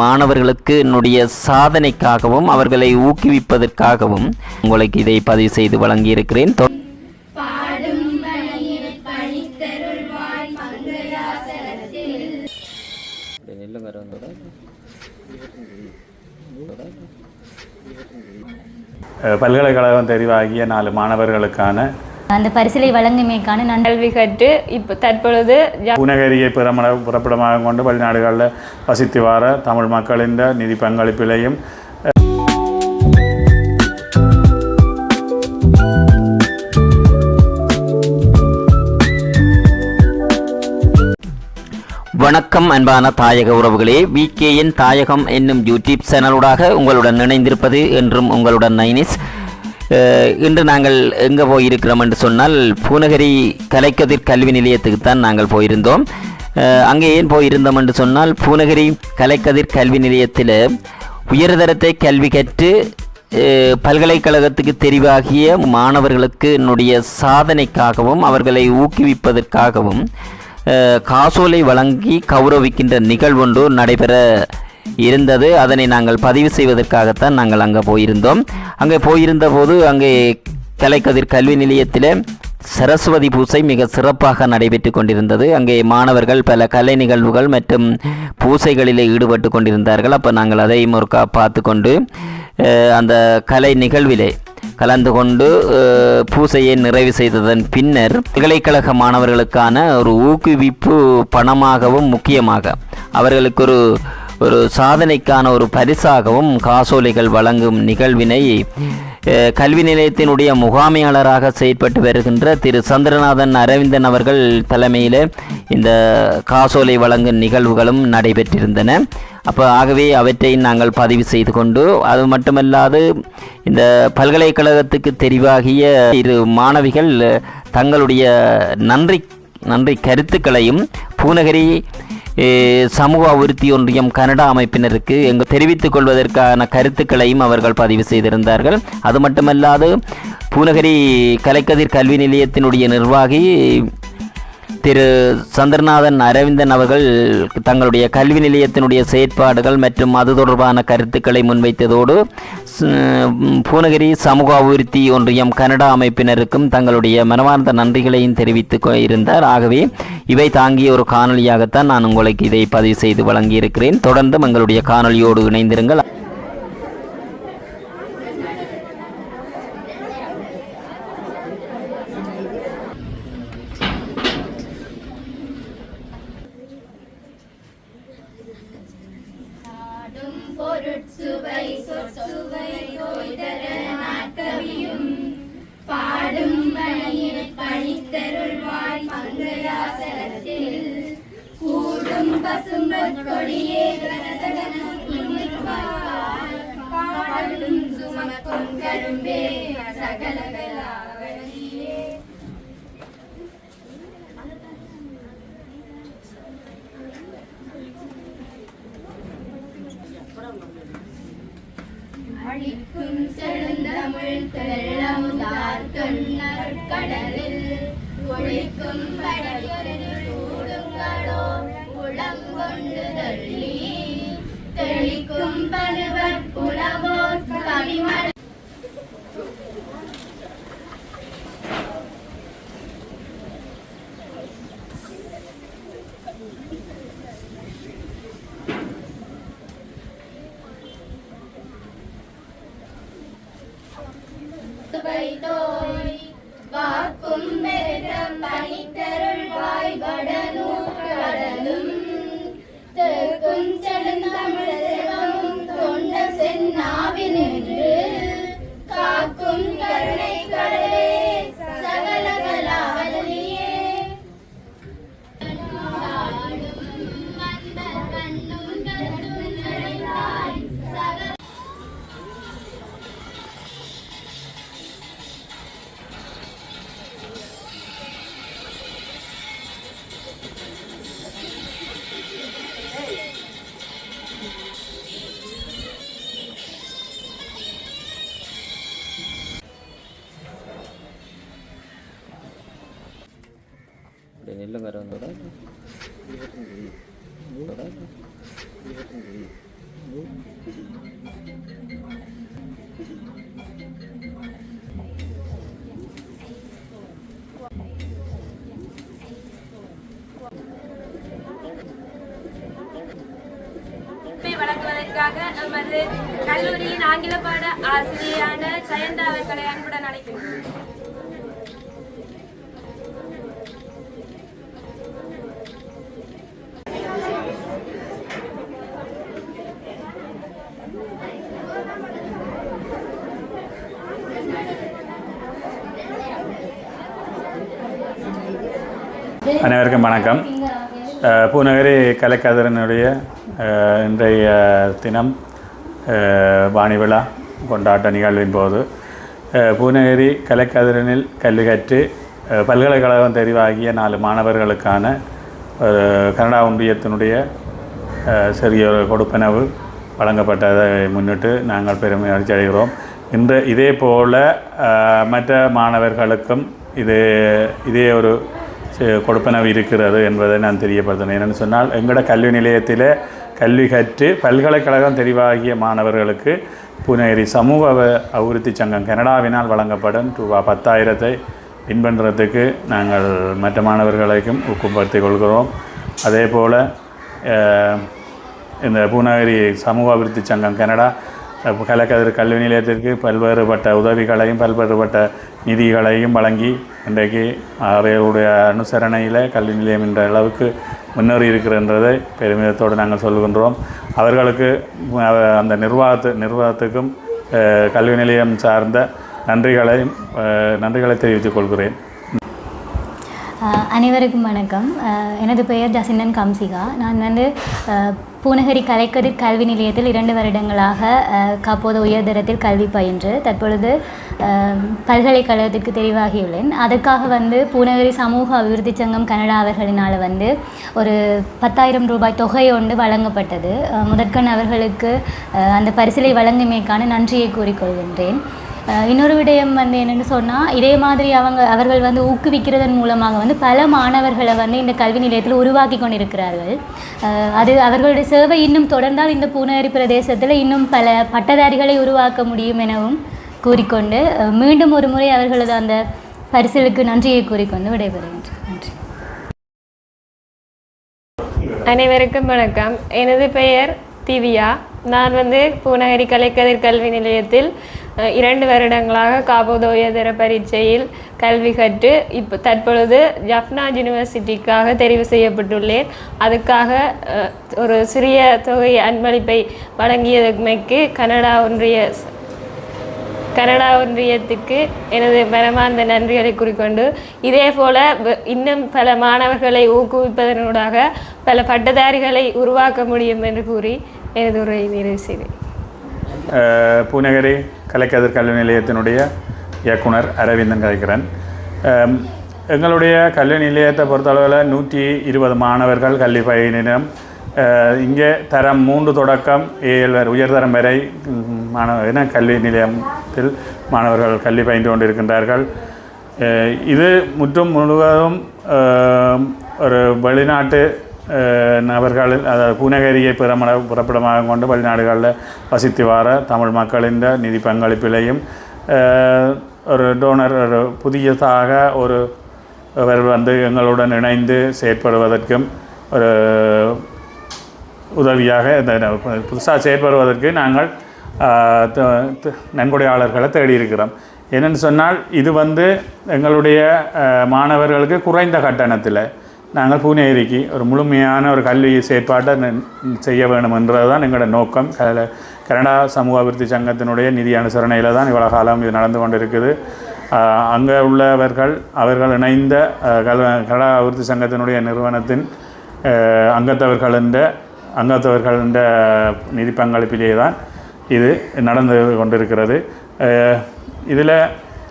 மாணவர்களுக்கு என்னுடைய சாதனைக்காகவும் அவர்களை ஊக்குவிப்பதற்காகவும் உங்களுக்கு இதை பதிவு செய்து வழங்கியிருக்கிறேன். பல்கலைக்கழகம் தெரிவாகிய நாலு மாணவர்களுக்கான அந்த பரிசிலை வழங்குமைக்கான நன்றி கல்வி கற்று இப்போ தற்பொழுது பூநகரியை பிறமட புறப்படமாக கொண்டு வெளிநாடுகளில் வசித்து வர தமிழ் மக்களின் நிதி பங்களிப்பிலையும் வணக்கம் அன்பான தாயக உறவுகளே விகேஎன் தாயகம் என்னும் யூடியூப் சேனலூடாக உங்களுடன் இணைந்திருப்பது என்றும் உங்களுடன் நைனிஸ். இன்று நாங்கள் எங்கே போயிருக்கிறோம் என்று சொன்னால் பூநகரி கலைக்கதிர் கல்வி நிலையத்துக்கு தான் நாங்கள் போயிருந்தோம். அங்கே ஏன் போயிருந்தோம் என்று சொன்னால் பூநகரி கலைக்கதிர் கல்வி நிலையத்தில் உயர்தரத்தை கல்வி கற்று பல்கலைக்கழகத்துக்கு தெரிவாகிய மாணவர்களுக்கு என்னுடைய சாதனைக்காகவும் அவர்களை ஊக்குவிப்பதற்காகவும் காசோலை வழங்கி கௌரவிக்கின்ற நிகழ்வொன்று நடைபெற இருந்தது. அதனை நாங்கள் பதிவு செய்வதற்காகத்தான் நாங்கள் அங்கே போயிருந்தோம். அங்கே போயிருந்த போது அங்கே கலைக்கதிர் கல்வி நிலையத்தில் சரஸ்வதி பூசை மிக சிறப்பாக நடைபெற்று கொண்டிருந்தது. அங்கே மாணவர்கள் பல கலை நிகழ்வுகள் மற்றும் பூசைகளிலே ஈடுபட்டு கொண்டிருந்தார்கள். அப்போ நாங்கள் அதையும் ஒருக்கா பார்த்து கொண்டு அந்த கலை நிகழ்விலே கலந்து கொண்டு பூசையை நிறைவு செய்ததன் பின்னர் பல்கலைக்கழக மாணவர்களுக்கான ஒரு ஊக்குவிப்பு பணமாகவும் முக்கியமாக அவர்களுக்கு ஒரு ஒரு சாதனைக்கான ஒரு பரிசாகவும் காசோலைகள் வழங்கும் நிகழ்வினை கல்வி நிலையத்தினுடைய முகாமையாளராக செயற்பட்டு வருகின்ற திரு சந்திரநாதன் அரவிந்தன் அவர்கள் தலைமையில் இந்த காசோலை வழங்கும் நிகழ்வுகளும் நடைபெற்றிருந்தன. அப்போ ஆகவே அவற்றை நாங்கள் பதிவு செய்து கொண்டு அது மட்டுமல்லாது இந்த பல்கலைக்கழகத்துக்கு தெரிவாகிய இரு மாணவிகள் தங்களுடைய நன்றி நன்றி கருத்துக்களையும் பூநகரி சமூக அபிவிருத்தி ஒன்றியம் கனடா அமைப்பினருக்கு எங்கு தெரிவித்துக் கொள்வதற்கான கருத்துக்களையும் அவர்கள் பதிவு செய்திருந்தார்கள். அது மட்டுமல்லாது பூநகரி கலைக்கதிர் கல்வி நிலையத்தினுடைய நிர்வாகி திரு சந்திரநாதன் அரவிந்தன் அவர்கள் தங்களுடைய கல்வி நிலையத்தினுடைய செயற்பாடுகள் மற்றும் அது தொடர்பான கருத்துக்களை முன்வைத்ததோடு பூனகிரி சமூக அபிவிருத்தி ஒன்றியம் கனடா அமைப்பினருக்கும் தங்களுடைய மனமார்ந்த நன்றிகளையும் தெரிவித்து இருந்தார் ஆகவே இவை தாங்கிய ஒரு காணொளியாகத்தான் நான் உங்களுக்கு இதை பதிவு செய்து வழங்கியிருக்கிறேன். தொடர்ந்தும் எங்களுடைய காணொளியோடு இணைந்திருங்கள். சொற்சுவை தோய்தர വെള്ളം കടലിൽ ഒഴിക്കും പടയൊരു ചൂടുകളോ കുളം കൊണ്ട് തെളിക്കും പരുവ പുളവോ കവിമഴ ചടും തമിഴ് அப்படி நில்லுங்க ரவுண்டோட வழங்குவதற்காக நமது கல்லூரியின் ஆங்கில பாட ஆசிரியரான ஜெயந்தா அவர்களை அன்புடன் அழைக்கின்றோம் அனைவருக்கும் வணக்கம். பூநகரி கலைக்கதிரனுடைய இன்றைய தினம் அஹ், வாணி விழா கொண்டாட்ட நிகழ்வின் போது பூநகரி கலைக்கதிரனில் கல்வி கற்று பல்கலைக்கழகம் தெரிவாகிய நாலு மாணவர்களுக்கான கனடா ஒன்றியத்தினுடைய சிறிய கொடுப்பனவு வழங்கப்பட்டதை முன்னிட்டு நாங்கள் பெருமை அடைகிறோம். இந்த இதே போல் மற்ற மாணவர்களுக்கும் இது இதே ஒரு கொடுப்பனவு இருக்கிறது என்பதை நான் தெரியப்படுத்தினேன். என்னென்னு சொன்னால் எங்களோட கல்வி நிலையத்தில் கல்வி கற்று பல்கலைக்கழகம் தெரிவாகிய மாணவர்களுக்கு புனேரி சமூக அபிவிருத்தி சங்கம் கனடாவினால் வழங்கப்படும் ரூபா பத்தாயிரத்தை பின்பற்றுறதுக்கு நாங்கள் மற்ற மாணவர்களுக்கும் ஊக்கப்படுத்திக் கொள்கிறோம். அதே போல் இந்த பூநகரி சமூக அபிவிருத்தி சங்கம் கனடா கலைக்கதிர் கல்வி நிலையத்திற்கு பல்வேறுபட்ட உதவிகளையும் பல்வேறுபட்ட நிதிகளையும் வழங்கி இன்றைக்கு அவர்களுடைய அனுசரணையில் கல்வி நிலையம் என்ற அளவுக்கு முன்னேறி இருக்கிறன்றதை பெருமிதத்தோடு நாங்கள் சொல்கின்றோம். அவர்களுக்கு அந்த நிர்வாகத்து நிர்வாகத்துக்கும் கல்வி நிலையம் சார்ந்த நன்றிகளையும் நன்றிகளை தெரிவித்துக் கொள்கிறேன். அனைவருக்கும் வணக்கம். எனது பெயர் ஜசிந்தன் கம்சிகா. நான் வந்து பூநகரி கலைக்கதிர் கல்வி நிலையத்தில் இரண்டு வருடங்களாக காப்போது உயர்தரத்தில் கல்வி பயின்று தற்பொழுது பல்கலைக்கழகத்திற்கு தெரிவாகியுள்ளேன். அதற்காக வந்து பூநகரி சமூக அபிவிருத்தி சங்கம் கனடா அவர்களினால் வந்து ஒரு பத்தாயிரம் ரூபாய் தொகை ஒன்று வழங்கப்பட்டது. முதற்கண் அவர்களுக்கு அந்த பரிசிலை வழங்குமைக்கான நன்றியை கூறிக்கொள்கின்றேன். இன்னொரு விடயம் வந்து என்னென்னு சொன்னால் இதே மாதிரி அவங்க அவர்கள் வந்து ஊக்குவிக்கிறதன் மூலமாக வந்து பல மாணவர்களை வந்து இந்த கல்வி நிலையத்தில் உருவாக்கி கொண்டிருக்கிறார்கள். அது அவர்களுடைய சேவை இன்னும் தொடர்ந்தால் இந்த பூநகரி பிரதேசத்தில் இன்னும் பல பட்டதாரிகளை உருவாக்க முடியும் எனவும் கூறிக்கொண்டு மீண்டும் ஒரு முறை அவர்களது அந்த பரிசிலுக்கு நன்றியை கூறிக்கொண்டு விடைபெறுகின்றேன் நன்றி. அனைவருக்கும் வணக்கம். எனது பெயர் திவ்யா. நான் வந்து பூநகரி கலைக்கதிர் கல்வி நிலையத்தில் இரண்டு வருடங்களாக காபோதோயதர பரீட்சையில் கல்வி கற்று இப்போ தற்பொழுது ஜப்னா யூனிவர்சிட்டிக்காக தெரிவு செய்யப்பட்டுள்ளேன். அதுக்காக ஒரு சிறிய தொகை அன்பளிப்பை வழங்கியமைக்கு கனடா ஒன்றிய கனடா ஒன்றியத்துக்கு எனது மனமார்ந்த நன்றிகளை குறிக்கொண்டு இதே போல இன்னும் பல மாணவர்களை ஊக்குவிப்பதனூடாக பல பட்டதாரிகளை உருவாக்க முடியும் என்று கூறி எனது உரையை நிறைவு செய்தேன் பூநகரி கலைக்கதிர் கல்வி நிலையத்தினுடைய இயக்குனர் அரவிந்தன் கலைக்கிறன். எங்களுடைய கல்வி நிலையத்தை பொறுத்தளவில் நூற்றி இருபது மாணவர்கள் கல்வி பயிலினம் இங்கே தரம் மூன்று தொடக்கம் ஏழு வரை உயர்தரம் வரை ம், மாணவ என கல்வி நிலையத்தில் மாணவர்கள் கல்வி பயின்று கொண்டிருக்கின்றார்கள். இது முற்றும் முழுவதும் ஒரு வெளிநாட்டு அஹ், நபர்கள் அதாவது பூநகரியை பிறமட புறப்படமாக கொண்டு வெளிநாடுகளில் வசித்து வர தமிழ் மக்களின் நிதி பங்களிப்பிலையும் ஒரு டோனர் ஒரு புதியதாக ஒரு அவர் வந்து எங்களுடன் இணைந்து செயற்படுவதற்கும் ஒரு உதவியாக இந்த புதுசாக செயற்படுவதற்கு நாங்கள் நன்கொடையாளர்களை தேடியிருக்கிறோம் என்னென்னு சொன்னால் இது வந்து எங்களுடைய மாணவர்களுக்கு குறைந்த கட்டணத்தில் நாங்கள் பூனேரிக்கு ஒரு முழுமையான ஒரு கல்வி செயற்பாட்டை செய்ய வேண்டும் என்றதுதான் எங்களோட நோக்கம். கனடா சமூக அபிவிருத்தி சங்கத்தினுடைய நிதி அனுசரணையில் தான் இவ்வளோ காலம் இது நடந்து கொண்டிருக்குது. அங்கே உள்ளவர்கள் அவர்கள் இணைந்த கல் கனடா அபிவிருத்தி சங்கத்தினுடைய நிறுவனத்தின் ஆஹ், அங்கத்தவர்களின் அங்கத்தவர்களின் நிதி பங்களிப்பிலே தான் இது நடந்து கொண்டிருக்கிறது. இதில்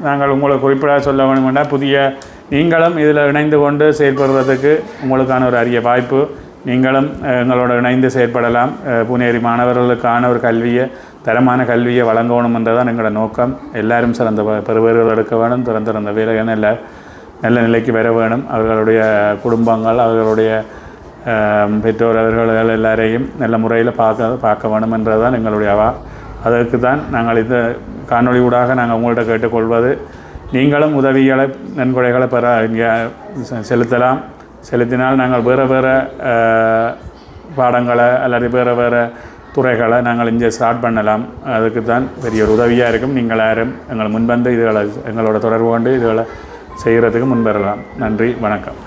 நாங்கள் உங்களை குறிப்பிட சொல்ல வேணுமென்னா புதிய நீங்களும் இதில் இணைந்து கொண்டு செயல்படுவதற்கு உங்களுக்கான ஒரு அரிய வாய்ப்பு. நீங்களும் எங்களோட இணைந்து செயற்படலாம். புனேரி மாணவர்களுக்கான ஒரு கல்வியை தரமான கல்வியை வழங்கணும் என்றதான் எங்களோட நோக்கம். எல்லாரும் சிறந்த ப- எடுக்க வேணும் திறந்த திறந்த வேலைகள் நல்ல நல்ல நிலைக்கு வர வேணும் அவர்களுடைய குடும்பங்கள் அவர்களுடைய பெற்றோர் அவர்கள் எல்லாரையும் நல்ல முறையில் பார்க்க பார்க்க வேணும் என்றதான் எங்களுடைய அவா அதற்கு தான் நாங்கள் இந்த காணொளி ஊடாக நாங்கள் உங்கள்கிட்ட கேட்டுக்கொள்வது. நீங்களும் உதவிகளை நன்கொடைகளை பெற இங்கே செலுத்தலாம். செலுத்தினால் நாங்கள் வேறு வேறு பாடங்களை அல்லது வேறு வேறு துறைகளை நாங்கள் இங்கே ஸ்டார்ட் பண்ணலாம். அதுக்கு தான் பெரிய ஒரு உதவியாக இருக்கும். நீங்கள் யாரும் எங்களை முன்வந்து இதுகளை எங்களோட தொடர்பு கொண்டு இதுகளை செய்கிறதுக்கு முன்வரலாம் நன்றி வணக்கம்.